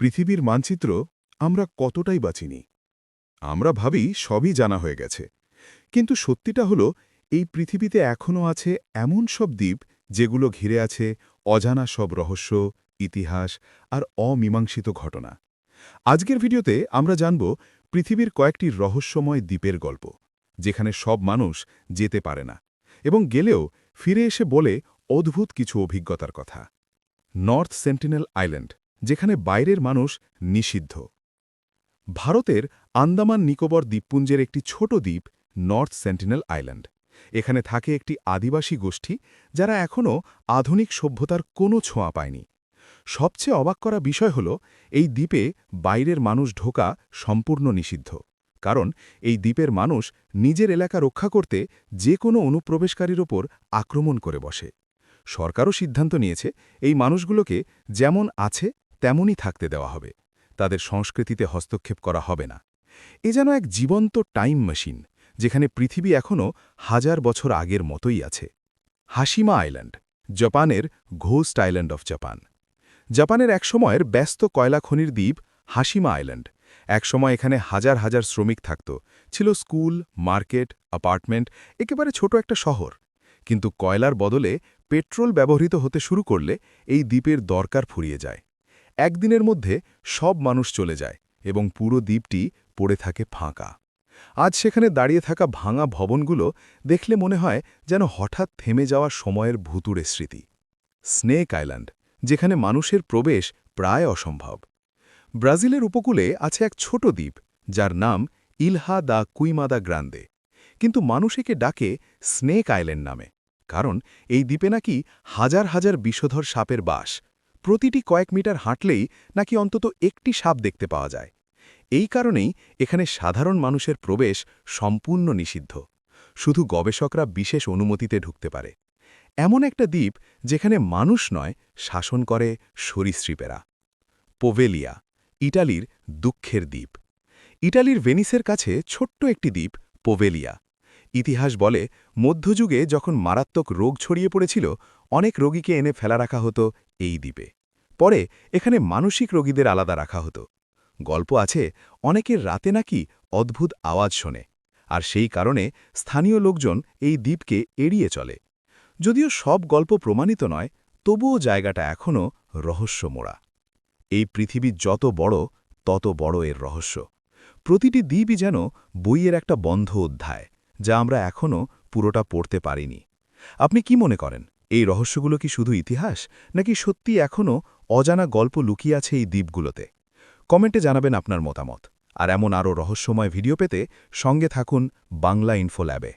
পৃথিবীর মানচিত্র আমরা কতটাই বাঁচিনি আমরা ভাবি সবই জানা হয়ে গেছে। কিন্তু সত্যিটা হলো, এই পৃথিবীতে এখনও আছে এমন সব দ্বীপ যেগুলো ঘিরে আছে অজানা সব রহস্য, ইতিহাস আর অমীমাংসিত ঘটনা। আজকের ভিডিওতে আমরা জানব পৃথিবীর কয়েকটি রহস্যময় দ্বীপের গল্প, যেখানে সব মানুষ যেতে পারে না এবং গেলেও ফিরে এসে বলে অদ্ভুত কিছু অভিজ্ঞতার কথা। নর্থ সেন্টিনেল আইল্যান্ড যেখানে বাইরের মানুষ নিষিদ্ধ। ভারতের আন্দামান নিকোবর দ্বীপপুঞ্জের একটি ছোট দ্বীপ, নর্থ সেন্টিনেল আইল্যান্ড। এখানে থাকে একটি আদিবাসী গোষ্ঠী, যারা এখনও আধুনিক সভ্যতার কোনো ছোঁয়া পায়নি। সবচেয়ে অবাক করা বিষয় হল, এই দ্বীপে বাইরের মানুষ ঢোকা সম্পূর্ণ নিষিদ্ধ। কারণ এই দ্বীপের মানুষ নিজের এলাকা রক্ষা করতে যে কোনো অনুপ্রবেশকারীর ওপর আক্রমণ করে বসে। সরকারও সিদ্ধান্ত নিয়েছে, এই মানুষগুলোকে যেমন আছে তেমনই থাকতে দেওয়া হবে। তাদের সংস্কৃতিতে হস্তক্ষেপ করা হবে না। এ যেন এক জীবন্ত টাইম মেশিন, যেখানে পৃথিবী এখনও হাজার বছর আগের মতোই আছে। হাসিমা আইল্যান্ড, জাপানের ঘোস্ট আইল্যান্ড অফ জাপান। জাপানের একসময়ের ব্যস্ত কয়লা খনির দ্বীপ হাসিমা আইল্যান্ড। একসময় এখানে হাজার হাজার শ্রমিক থাকত। ছিল স্কুল, মার্কেট, অ্যাপার্টমেন্ট, একেবারে ছোট একটা শহর। কিন্তু কয়লার বদলে পেট্রোল ব্যবহৃত হতে শুরু করলে এই দ্বীপের দরকার ফুরিয়ে যায়। একদিনের মধ্যে সব মানুষ চলে যায় এবং পুরো দ্বীপটি পড়ে থাকে ফাঁকা। আজ সেখানে দাঁড়িয়ে থাকা ভাঙা ভবনগুলো দেখলে মনে হয় যেন হঠাৎ থেমে যাওয়া সময়ের ভুতুড়ে স্মৃতি। স্নেক আইল্যান্ড, যেখানে মানুষের প্রবেশ প্রায় অসম্ভব। ব্রাজিলের উপকূলে আছে এক ছোট দ্বীপ, যার নাম ইলহা দা কুইমাদা গ্রান্দে। কিন্তু মানুষ একে ডাকে স্নেক আইল্যান্ড নামে, কারণ এই দ্বীপে নাকি হাজার হাজার বিষধর সাপের বাস প্রতিটি কয়েক মিটার হাঁটলেই নাকি অন্তত একটি সাপ দেখতে পাওয়া যায়। এই কারণেই এখানে সাধারণ মানুষের প্রবেশ সম্পূর্ণ নিষিদ্ধ। শুধু গবেষকরা বিশেষ অনুমতিতে ঢুকতে পারে। এমন একটা দ্বীপ যেখানে মানুষ নয়, শাসন করে সরীসৃপেরা। পোভেলিয়া, ইটালির দুঃখের দ্বীপ। ইটালির ভেনিসের কাছে ছোট্ট একটি দ্বীপ, পোভেলিয়া। ইতিহাস বলে, মধ্যযুগে যখন মারাত্মক রোগ ছড়িয়ে পড়েছিল, অনেক রোগীকে এনে ফেলা রাখা হতো এই দ্বীপে। পরে এখানে মানসিক রোগীদের আলাদা রাখা হতো। গল্প আছে, অনেকের রাতে নাকি অদ্ভুত আওয়াজ শোনে, আর সেই কারণে স্থানীয় লোকজন এই দ্বীপকে এড়িয়ে চলে। যদিও সব গল্প প্রমাণিত নয়, তবুও জায়গাটা এখনও রহস্য মোড়া এই পৃথিবী যত বড়, তত বড় এর রহস্য। প্রতিটি দ্বীপই যেন বইয়ের একটা বন্ধ অধ্যায়। যা আমরা এখনও পুরোটা পড়তে পারিনি। আপনি কি মনে করেন, এই রহস্যগুলো কি শুধু ইতিহাস, নাকি সত্যি এখনও অজানা গল্প লুকিয়ে আছে এই দ্বীপগুলোতে? কমেন্টে জানাবেন আপনার মতামত। আর এমন আরও রহস্যময় ভিডিও পেতে সঙ্গে থাকুন বাংলা ইনফো ল্যাবে।